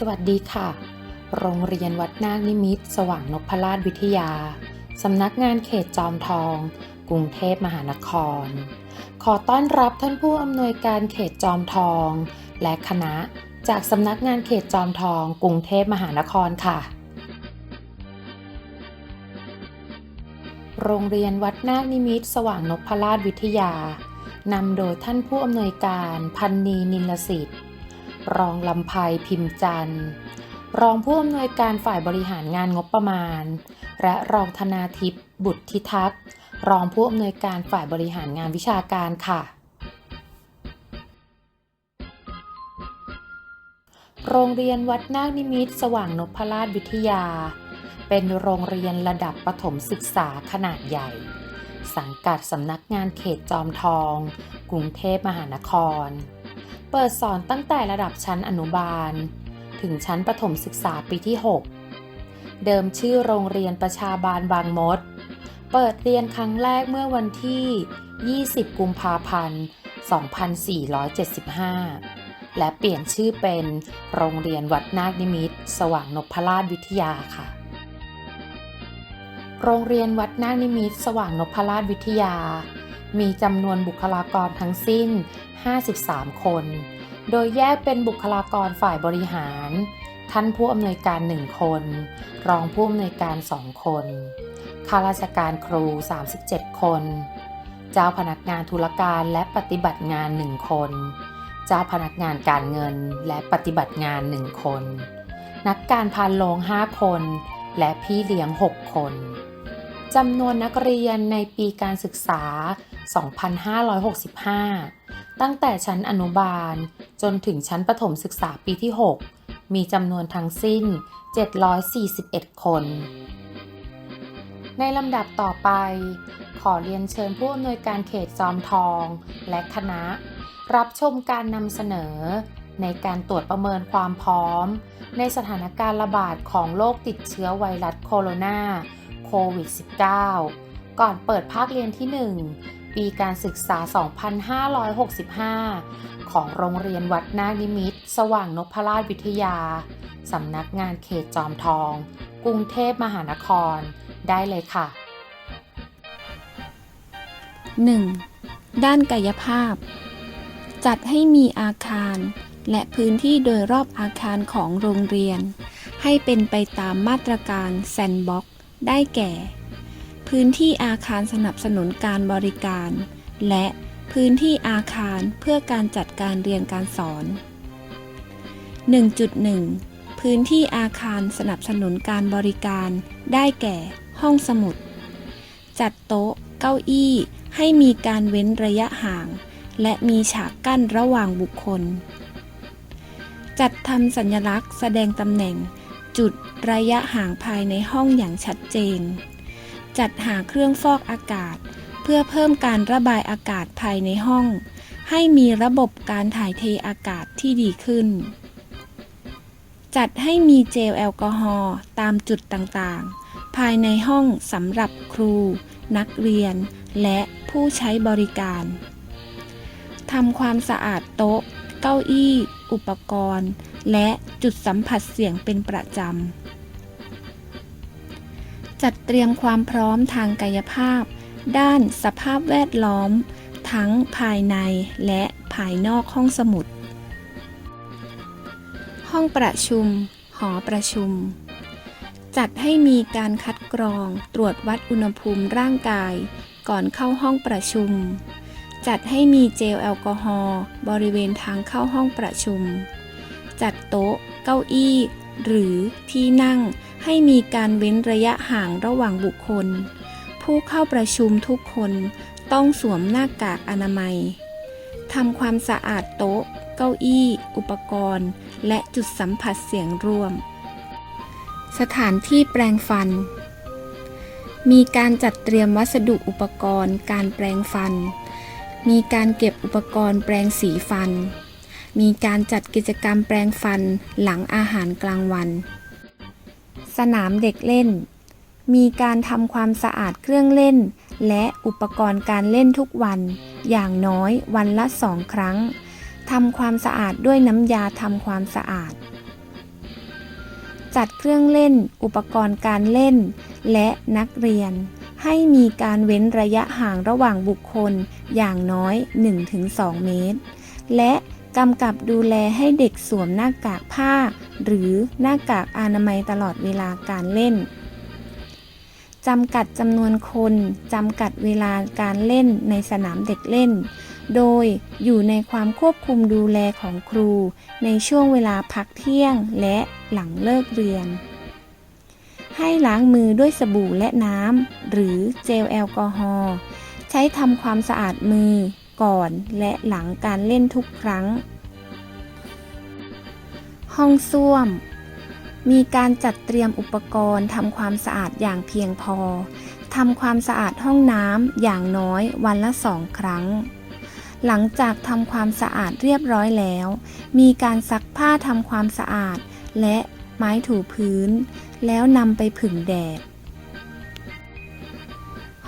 สวัสดีค่ะ โรงเรียนวัดนาคนิมิต สว่างนพราชวิทยา สำนักงานเขตจอมทอง กรุงเทพมหานคร ขอต้อนรับท่านผู้อำนวยการเขตจอมทอง และคณะจากสำนักงานเขตจอมทอง กรุงเทพมหานครค่ะ โรงเรียนวัดนาคนิมิต สว่างนพราชวิทยานำโดยท่านผู้อำนวยการพันนีนินลสิทธิ์ รองลำไพพิมพ์จันทร์ รองผู้อำนวยการฝ่ายบริหารงานงบประมาณ และรองธนาทิพย์บุตรทิทักษ์รองผู้อำนวยการฝ่ายบริหารงานวิชาการค่ะ โรงเรียนวัดนาคนิมิตรสว่างนพราชวิทยา เป็นโรงเรียนระดับประถมศึกษาขนาดใหญ่ สังกัดสำนักงานเขตจอมทอง กรุงเทพมหานคร เปิดสอนตั้งแต่ระดับชั้นอนุบาล ถึงชั้นประถมศึกษาปีที่ 6 เดิมชื่อโรงเรียนประชาบาลบางมด เปิดเรียนครั้งแรกเมื่อวันที่ 20 กุมภาพันธ์ 2475 และเปลี่ยนชื่อเป็นโรงเรียนวัดนาคนิมิต สว่างนพราชวิทยาค่ะ โรงเรียนวัดนาคนิมิต สว่างนพราชวิทยามีจำนวนบุคลากรทั้งสิ้น 53 คน โดยแยกเป็นบุคลากรฝ่ายบริหาร ท่านผู้อำนวยการ 1 คน รองผู้อำนวยการ 2 คน ข้าราชการครู 37 คน เจ้าพนักงานธุรการและปฏิบัติงาน 1 คน เจ้าพนักงานการเงินและปฏิบัติงาน 1 คน นักการพานโรง5 คน และพี่เลี้ยง 6 คนจำนวนนักเรียนในปีการศึกษา 2565 ตั้งแต่ชั้นอนุบาล จนถึงชั้นประถมศึกษาปีที่ 6 มีจำนวนทั้งสิ้น 741 คน ในลำดับต่อไป ขอเรียนเชิญผู้อำนวยการเขตจอมทอง และคณะ รับชมการนำเสนอ ในการตรวจประเมินความพร้อม ในสถานการณ์ระบาดของโรคติดเชื้อไวรัสโคโรนาโควิด -19 ก่อนเปิดภาคเรียนที่ 1 ปีการศึกษา 2565 ของโรงเรียนวัดนาคนิมิตรสว่างนพราชวิทยา สำนักงานเขตจอมทอง กรุงเทพมหานคร ได้เลยค่ะ 1. ด้านกายภาพ จัดให้มีอาคาร และพื้นที่โดยรอบอาคารของโรงเรียน ให้เป็นไปตามมาตรการแซนบ็อกได้แก่ พื้นที่อาคารสนับสนุนการบริการ และพื้นที่อาคารเพื่อการจัดการเรียนการสอน 1.1 พื้นที่อาคารสนับสนุนการบริการ ได้แก่ ห้องสมุด จัดโต๊ะ เก้าอี้ ให้มีการเว้นระยะห่าง และมีฉากกั้นระหว่างบุคคล จัดทำสัญลักษณ์แสดงตำแหน่ง จุดระยะห่างภายในห้องอย่างชัดเจน จัดหาเครื่องฟอกอากาศ เพื่อเพิ่มการระบายอากาศภายในห้อง ให้มีระบบการถ่ายเทอากาศที่ดีขึ้น จัดให้มีเจลแอลกอฮอล์ตามจุดต่างๆ ภายในห้องสำหรับครู นักเรียน และผู้ใช้บริการทำความสะอาดโต๊ะ เก้าอี้ อุปกรณ์ และจุดสัมผัสเสียงเป็นประจำ จัดเตรียมความพร้อมทางกายภาพ ด้านสภาพแวดล้อม ทั้งภายในและภายนอกห้องสมุด ห้องประชุม หอประชุม จัดให้มีการคัดกรองตรวจวัดอุณหภูมิร่างกาย ก่อนเข้าห้องประชุม จัดให้มีเจลแอลกอฮอล์บริเวณทางเข้าห้องประชุม จัดโต๊ะ เก้าอี้ หรือที่นั่ง ให้มีการเว้นระยะห่างระหว่างบุคคล ผู้เข้าประชุมทุกคนต้องสวมหน้ากากอนามัยทำความสะอาดโต๊ะ เก้าอี้ อุปกรณ์ และจุดสัมผัสเสียงร่วม สถานที่แปรงฟัน มีการจัดเตรียมวัสดุอุปกรณ์ การแปรงฟัน มีการเก็บอุปกรณ์แปรงสีฟัน มีการจัดกิจกรรมแปรงฟันหลังอาหารกลางวัน สนามเด็กเล่น มีการทำความสะอาดเครื่องเล่น และอุปกรณ์การเล่นทุกวัน อย่างน้อยวันละสองครั้งทำความสะอาดด้วยน้ำยาทำความสะอาด จัดเครื่องเล่น อุปกรณ์การเล่น และนักเรียน ให้มีการเว้นระยะห่างระหว่างบุคคลอย่างน้อย 1-2 เมตร และ กำกับดูแลให้เด็กสวมหน้ากากผ้า หรือหน้ากากอนามัยตลอดเวลาการเล่นจำกัดจำนวนคนจำกัดเวลาการเล่นในสนามเด็กเล่น โดยอยู่ในความควบคุมดูแลของครู ในช่วงเวลาพักเที่ยงและหลังเลิกเรียน ให้ล้างมือด้วยสบู่และน้ำหรือเจลแอลกอฮอล์ใช้ทำความสะอาดมือ ก่อนและหลังการเล่นทุกครั้ง ห้องส้วม มีการจัดเตรียมอุปกรณ์ทำความสะอาดอย่างเพียงพอทำความสะอาดห้องน้ำอย่างน้อยวันละสองครั้ง หลังจากทำความสะอาดเรียบร้อยแล้ว มีการซักผ้าทำความสะอาด และไม้ถูพื้น แล้วนำไปผึ่งแดด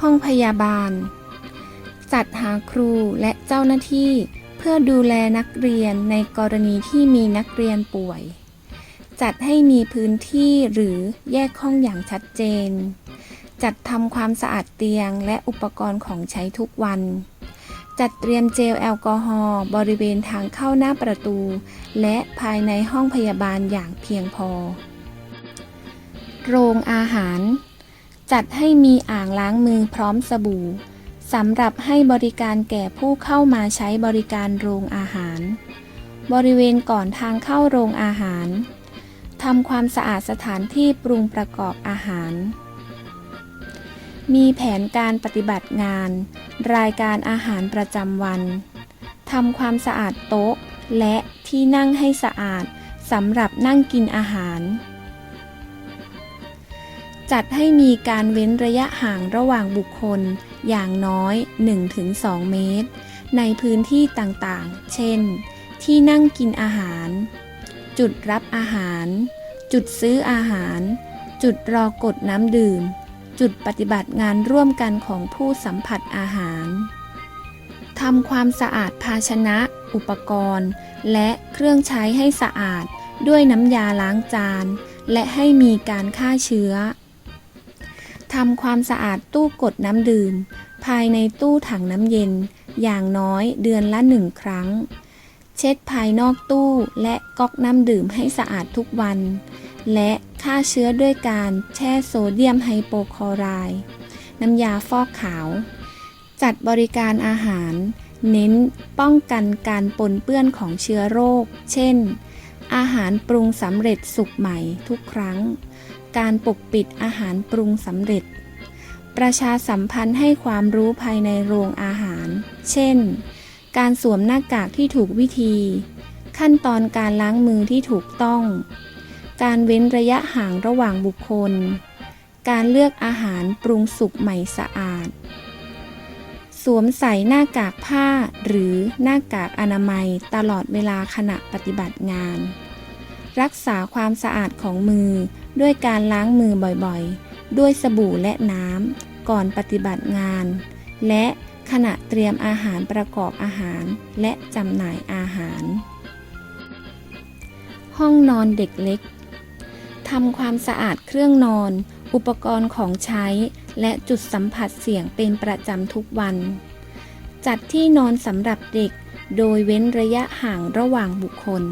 ห้องพยาบาล จัดหาครูและเจ้าหน้าที่ เพื่อดูแลนักเรียนในกรณีที่มีนักเรียนป่วย จัดให้มีพื้นที่หรือแยกห้องอย่างชัดเจน จัดทำความสะอาดเตียงและอุปกรณ์ของใช้ทุกวัน จัดเตรียมเจลแอลกอฮอล์บริเวณทางเข้าหน้าประตู และภายในห้องพยาบาลอย่างเพียงพอ โรงอาหาร จัดให้มีอ่างล้างมือพร้อมสบู่ สำหรับให้บริการแก่ผู้เข้ามาใช้บริการโรงอาหาร บริเวณก่อนทางเข้าโรงอาหารทำความสะอาดสถานที่ปรุงประกอบอาหาร มีแผนการปฏิบัติงาน รายการอาหารประจำวันทำความสะอาดโต๊ะ และที่นั่งให้สะอาดสำหรับนั่งกินอาหาร จัดให้มีการเว้นระยะห่างระหว่างบุคคล อย่างน้อย 1-2 เมตร ในพื้นที่ต่างๆ เช่น ที่นั่งกินอาหาร จุดรับอาหาร จุดซื้ออาหาร จุดรอกดน้ำดื่ม จุดปฏิบัติงานร่วมกันของผู้สัมผัสอาหารทำความสะอาดภาชนะ อุปกรณ์ และเครื่องใช้ให้สะอาดด้วยน้ำยาล้างจาน และให้มีการฆ่าเชื้อ ทำความสะอาดตู้กดน้ำดื่ม ภายในตู้ถังน้ำเย็น อย่างน้อยเดือนละหนึ่งครั้ง เช็ดภายนอกตู้และก๊อกน้ำดื่มให้สะอาดทุกวัน และฆ่าเชื้อด้วยการแช่โซเดียมไฮโปคลอไรด์น้ำยาฟอกขาว จัดบริการอาหาร เน้นป้องกันการปนเปื้อนของเชื้อโรค เช่น อาหารปรุงสำเร็จสุกใหม่ทุกครั้ง การปกปิดอาหารปรุงสำเร็จ ประชาสัมพันธ์ให้ความรู้ภายในโรงอาหาร เช่น การสวมหน้ากากที่ถูกวิธี ขั้นตอนการล้างมือที่ถูกต้อง การเว้นระยะห่างระหว่างบุคคล การเลือกอาหารปรุงสุกใหม่สะอาดสวมใส่หน้ากากผ้าหรือหน้ากากอนามัยตลอดเวลาขณะปฏิบัติงาน รักษาความสะอาดของมือ ด้วยการล้างมือบ่อยๆ ด้วยสบู่และน้ำ ก่อนปฏิบัติงาน และขณะเตรียมอาหารประกอบอาหาร และจำหน่ายอาหาร ห้องนอนเด็กเล็กทำความสะอาดเครื่องนอน อุปกรณ์ของใช้ และจุดสัมผัสเสี่ยงเป็นประจำทุกวัน จัดที่นอนสำหรับเด็ก โดยเว้นระยะห่างระหว่างบุคคล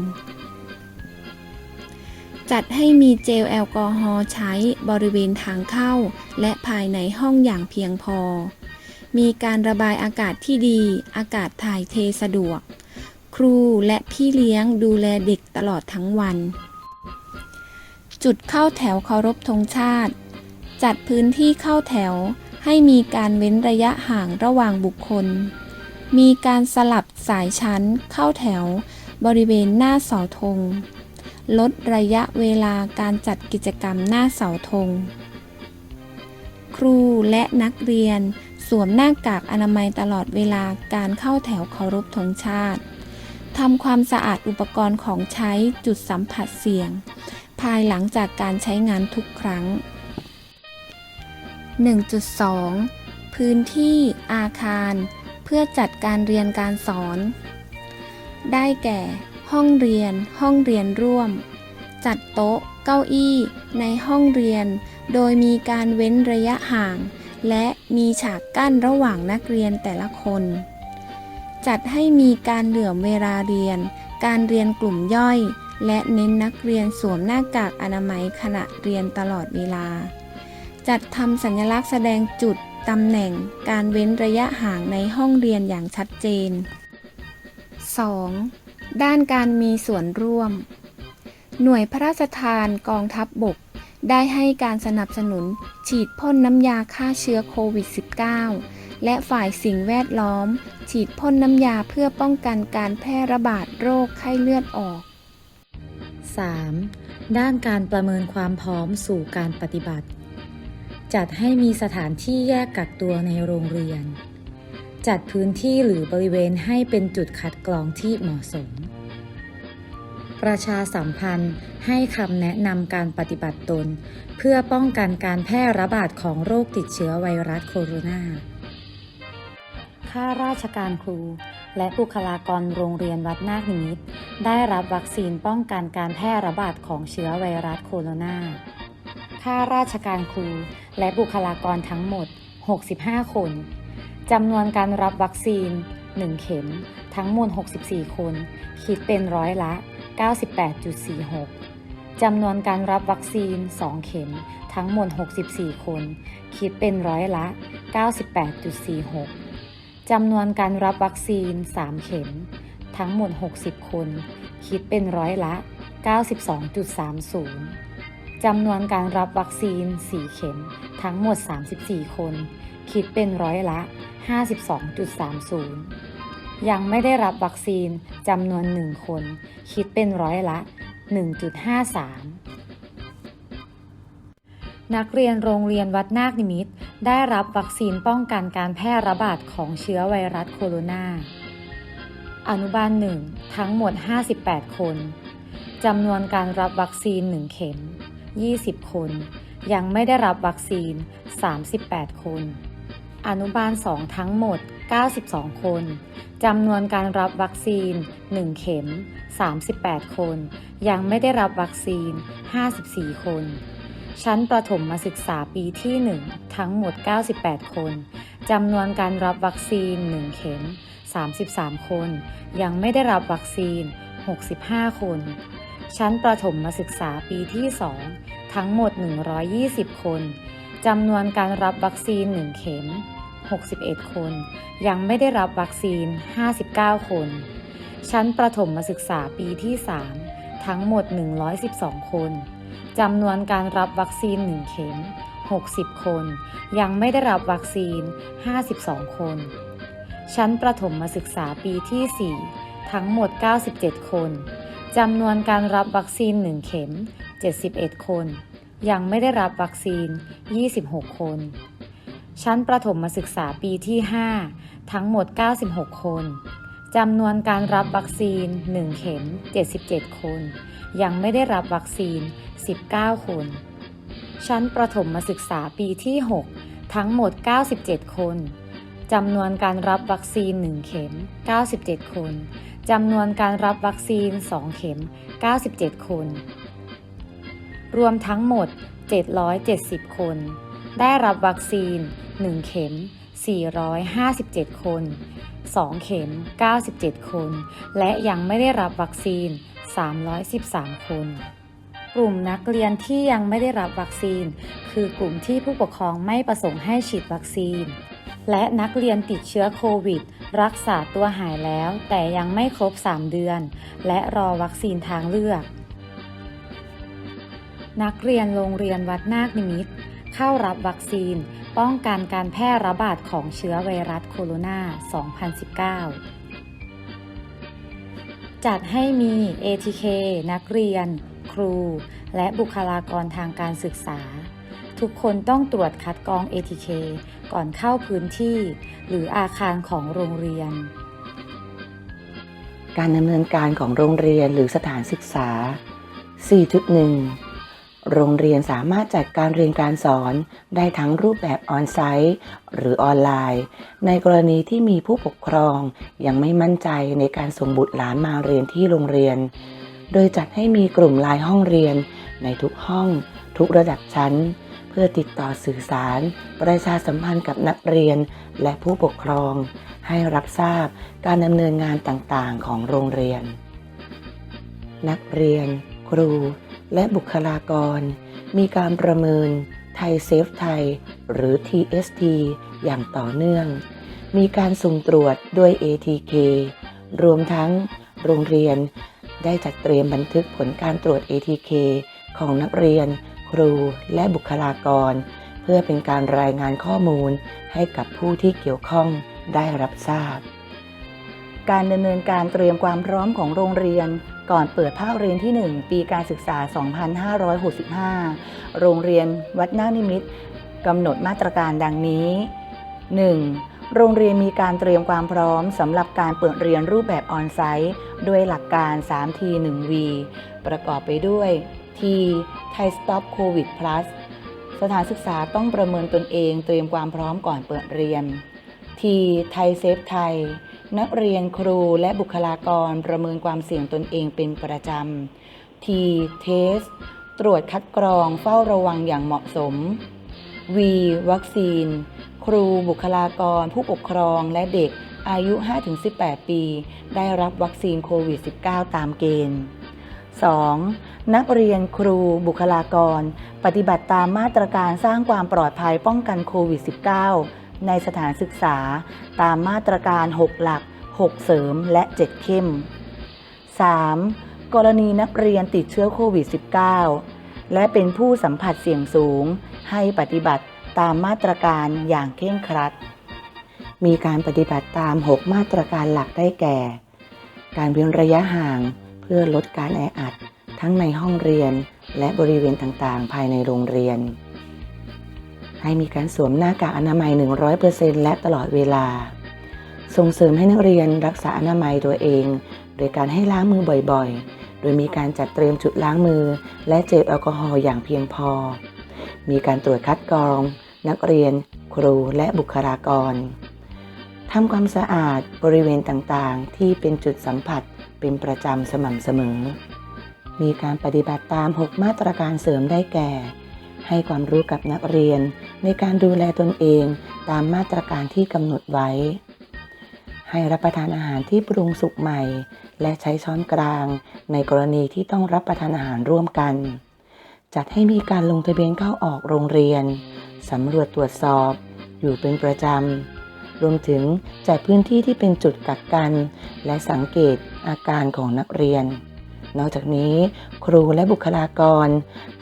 จัดให้มีเจลแอลกอฮอล์ใช้บริเวณทางเข้า และภายในห้องอย่างเพียงพอ มีการระบายอากาศที่ดี อากาศถ่ายเทสะดวก ครูและพี่เลี้ยงดูแลเด็กตลอดทั้งวัน จุดเข้าแถวเคารพธงชาติ จัดพื้นที่เข้าแถวให้มีการเว้นระยะห่างระหว่างบุคคล มีการสลับสายชั้นเข้าแถวบริเวณหน้าเสาธง ลดระยะเวลาการจัดกิจกรรมหน้าเสาธง ครูและนักเรียน สวมหน้ากากอนามัยตลอดเวลาการเข้าแถวเคารพธงชาติทำความสะอาดอุปกรณ์ของใช้จุดสัมผัสเสี่ยง ภายหลังจากการใช้งานทุกครั้ง 1.2 พื้นที่อาคาร เพื่อจัดการเรียนการสอน ได้แก่ ห้องเรียน ห้องเรียนร่วม จัดโต๊ะ เก้าอี้ในห้องเรียน โดยมีการเว้นระยะห่าง และมีฉากกั้นระหว่างนักเรียนแต่ละคน จัดให้มีการเหลื่อมเวลาเรียน การเรียนกลุ่มย่อย และเน้นนักเรียนสวมหน้ากากอนามัยขณะเรียนตลอดเวลา จัดทำสัญลักษณ์แสดงจุดตำแหน่งการเว้นระยะห่างในห้องเรียนอย่างชัดเจน 2. ด้านการมีส่วนร่วม หน่วยพระราชทานกองทัพบบก ได้ให้การสนับสนุนฉีดพ่นน้ำยาฆ่าเชื้อโควิด -19 และฝ่ายสิ่งแวดล้อม ฉีดพ่นน้ำยาเพื่อป้องกันการแพร่ระบาดโรคไข้เลือดออก 3. ด้านการประเมินความพร้อมสู่การปฏิบัติ จัดให้มีสถานที่แยกกักตัวในโรงเรียน จัดพื้นที่หรือบริเวณให้เป็นจุดคัดกรองที่เหมาะสม ประชาสัมพันธ์ให้คำแนะนำการปฏิบัติตน เพื่อป้องกันการแพร่ระบาดของโรคติดเชื้อไวรัสโคโรนาข้าราชการครู และบุคลากรโรงเรียนวัดนาคนิมิตได้รับวัคซีนป้องกันการแพร่ระบาดของเชื้อไวรัสโคโรนาข้าราชการครู และบุคลากรทั้งหมด 65 คน จำนวนการรับวัคซีน 1 เข็ม ทั้งหมด 64 คน คิดเป็นร้อยละ 98.46 จำนวนการรับวัคซีน 2 เข็ม ทั้งหมด 64 คน คิดเป็นร้อยละ 98.46 จำนวนการรับวัคซีน 3 เข็ม ทั้งหมด 60 คน คิดเป็นร้อยละ 92.30 จำนวนการรับวัคซีน 4 เข็ม ทั้งหมด 34 คน คิดเป็นร้อยละ 52.30 ยังไม่ได้รับวัคซีนจำนวน 1 คน คิดเป็นร้อยละ 1.53 นักเรียนโรงเรียนวัดนาคนิมิต ได้รับวัคซีนป้องกันการแพร่ระบาดของเชื้อไวรัสโคโรนาอนุบาล1ทั้งหมด 58 คน จำนวนการรับวัคซีน 1 เข็ม 20 คน ยังไม่ได้รับวัคซีน 38 คน อนุบาล 2 ทั้งหมด 92 คน จำนวนการรับวัคซีน 1 เข็ม 38 คน ยังไม่ได้รับวัคซีน 54 คน ชั้นประถมมาศึกษาปีที่ 1 ทั้งหมด 98 คน จำนวนการรับวัคซีน 1 เข็ม 33 คน ยังไม่ได้รับวัคซีน 65 คน ชั้นประถมมาศึกษาปีที่ 2 ทั้งหมด 120 คน จำนวนการรับวัคซีน 1 เข็ม 61 คน ยังไม่ได้รับวัคซีน 59 คน ชั้นประถมมาศึกษาปีที่ 3 ทั้งหมด 112 คน จำนวนการรับวัคซีน 1 เข็ม 60 คน ยังไม่ได้รับวัคซีน 52 คน ชั้นประถมมาศึกษาปีที่ 4 ทั้งหมด 97 คน จำนวนการรับวัคซีน 1 เข็ม 71 คน ยังไม่ได้รับวัคซีน 26 คน ชั้นประถมมาศึกษาปีที่ 5 ทั้งหมด 96 คน จำนวนการรับวัคซีน 1 เข็ม 77 คน ยังไม่ได้รับวัคซีน 19 คน ชั้นประถมมาศึกษาปีที่ 6 ทั้งหมด 97 คน จำนวนการรับวัคซีน 1 เข็ม 97 คน จำนวนการรับวัคซีน 2 เข็ม 97 คน รวมทั้งหมด 770 คน ได้รับวัคซีน 1 เข็ม 457 คน 2 เข็ม 97 คน และยังไม่ได้รับวัคซีน 313 คน กลุ่มนักเรียนที่ยังไม่ได้รับวัคซีน คือกลุ่มที่ผู้ปกครองไม่ประสงค์ให้ฉีดวัคซีน และนักเรียนติดเชื้อโควิด รักษาตัวหายแล้ว แต่ยังไม่ครบ 3 เดือน และรอวัคซีนทางเลือก นักเรียนโรงเรียนวัดนาคนิมิต เข้ารับวัคซีน ป้องกันการแพร่ระบาดของเชื้อไวรัสโคโรนา 2019 จัดให้มี ATK นักเรียน ครู และบุคลากรทางการศึกษา ทุกคนต้องตรวจคัดกรอง ATK ก่อนเข้าพื้นที่ หรืออาคารของโรงเรียน การดำเนินการของโรงเรียนหรือสถานศึกษา 4.1 โรงเรียนสามารถจัดการเรียนการสอนได้ทั้งรูปแบบออนไซต์หรือออนไลน์ ในกรณีที่มีผู้ปกครองยังไม่มั่นใจในการส่งบุตรหลานมาเรียนที่โรงเรียน โดยจัดให้มีกลุ่มไลน์ห้องเรียนในทุกห้องทุกระดับชั้น พื่อติดต่อสื่อสาร ประชาสัมพันธ์กับนักเรียน และผู้ปกครอง ให้รับทราบการดำเนินงานต่างๆ ของโรงเรียน นักเรียน ครู และบุคลากร มีการประเมินไทยเซฟไทย หรือ TST อย่างต่อเนื่อง มีการสุ่มตรวจด้วย ATK รวมทั้งโรงเรียนได้จัดเตรียมบันทึกผลการตรวจ ATK ของนักเรียน ครูและบุคลากร เพื่อเป็นการรายงานข้อมูลให้กับผู้ที่เกี่ยวข้องได้รับทราบ การดำเนินการเตรียมความพร้อมของโรงเรียน ก่อนเปิดภาคเรียนที่ 1 ปีการศึกษา 2565 โรงเรียนวัดนานิมิตกำหนดมาตรการดังนี้ 1. โรงเรียนมีการเตรียมความพร้อมสำหรับการเปิดเรียนรูปแบบออนไซต์ ด้วยหลักการ 3T 1V ประกอบไปด้วย T Thai Stop COVID Plus สถานศึกษาต้องประเมินตนเองเตรียมความพร้อมก่อนเปิดเรียน T ไทยเซฟไทย นักเรียนครูและบุคลากรประเมินความเสี่ยงตนเองเป็นประจำ T เทสตรวจคัดกรองเฝ้าระวังอย่างเหมาะสม V วัคซีน ครูบุคลากร ผู้ปกครองและเด็กอายุ 5-18 ปี ได้รับวัคซีนโควิด -19 ตามเกณฑ์ 2. นักเรียนครูบุคลากร ปฏิบัติตามมาตรการสร้างความปลอดภัยป้องกันโควิด -19 ในสถานศึกษา ตามมาตรการ 6 หลัก 6 เสริมและ 7 เข้ม 3. กรณีนักเรียนติดเชื้อโควิด -19 และเป็นผู้สัมผัสเสี่ยงสูง ให้ปฏิบัติตามมาตรการอย่างเคร่งครัด มีการปฏิบัติตาม 6 มาตรการหลักได้แก่ การเว้นระยะห่าง เพื่อลดการแออัดทั้งในห้องเรียน และบริเวณต่างๆ ภายในโรงเรียน ให้มีการสวมหน้ากากอนามัย 100%และตลอดเวลา ส่งเสริมให้นักเรียนรักษาอนามัยตัวเอง โดยการให้ล้างมือบ่อยๆ โดยมีการจัดเตรียมจุดล้างมือ และเจลแอลกอฮอล์อย่างเพียงพอ มีการตรวจคัดกรอง นักเรียน ครูและบุคลากรทำความสะอาดบริเวณต่างๆ ที่เป็นจุดสัมผัส เป็นประจำสม่ำเสมอ มีการปฏิบัติตาม 6 มาตรการเสริมได้แก่ ให้ความรู้กับนักเรียน ในการดูแลตนเองตามมาตรการที่กำหนดไว้ ให้รับประทานอาหารที่ปรุงสุกใหม่ และใช้ช้อนกลาง ในกรณีที่ต้องรับประทานอาหารร่วมกัน จัดให้มีการลงทะเบียนเข้าออกโรงเรียนสำรวจตรวจสอบ อยู่เป็นประจำ รวมถึงจัดพื้นที่ที่เป็นจุดกักกัน และสังเกตอาการของนักเรียน นอกจากนี้ ครูและบุคลากร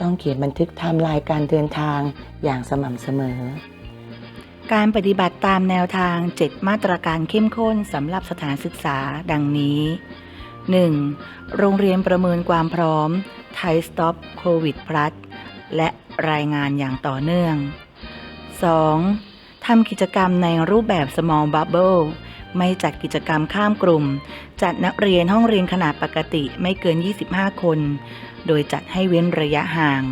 ต้องเขียนบันทึกไทม์ไลน์การเดินทางอย่างสม่ำเสมอ การปฏิบัติตามแนวทาง 7 มาตรการเข้มข้นสำหรับสถานศึกษาดังนี้ 1. โรงเรียนประเมินความพร้อมไทยสต็อปโควิดพลัสและรายงานอย่างต่อเนื่อง 2. ทำกิจกรรมในรูปแบบ small bubble ไม่จัดกิจกรรมข้ามกลุ่ม จัดนักเรียนห้องเรียนขนาดปกติไม่เกิน 25 คน โดยจัดให้เว้นระยะห่าง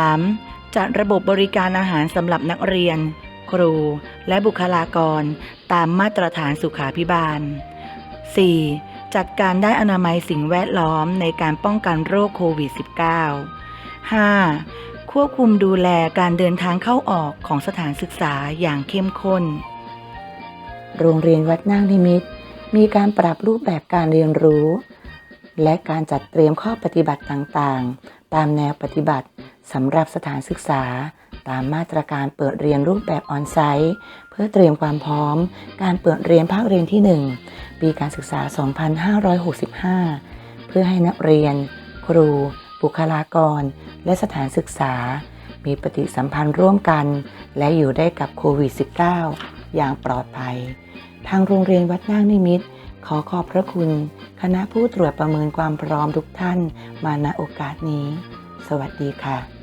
3. จัดระบบบริการอาหารสำหรับนักเรียน ครู และบุคลากร ตามมาตรฐานสุขาพิบาล 4. จัดการได้อนามัยสิ่งแวดล้อมในการป้องกันโรคโควิด -19 5. ควบคุมดูแลการเดินทางเข้าออกของสถานศึกษาอย่างเข้มข้น โรงเรียนวัดนางนิมิตรมีการปรับรูปแบบการเรียนรู้ และการจัดเตรียมข้อปฏิบัติต่างๆ ตามแนวปฏิบัติสำหรับสถานศึกษา ตามมาตรการเปิดเรียนรูปแบบออนไซต์ เพื่อเตรียมความพร้อม การเปิดเรียนภาคเรียนที่ 1 ปีการศึกษา 2565 เพื่อให้นักเรียน ครู บุคลากร และสถานศึกษา มีปฏิสัมพันธ์ร่วมกัน และอยู่ได้กับโควิด -19 อย่างปลอดภัย ทางโรงเรียนวัดนางนิมิตรขอขอบพระคุณ คณะผู้ตรวจประเมินความพร้อมทุกท่านมาณโอกาสนี้ สวัสดีค่ะ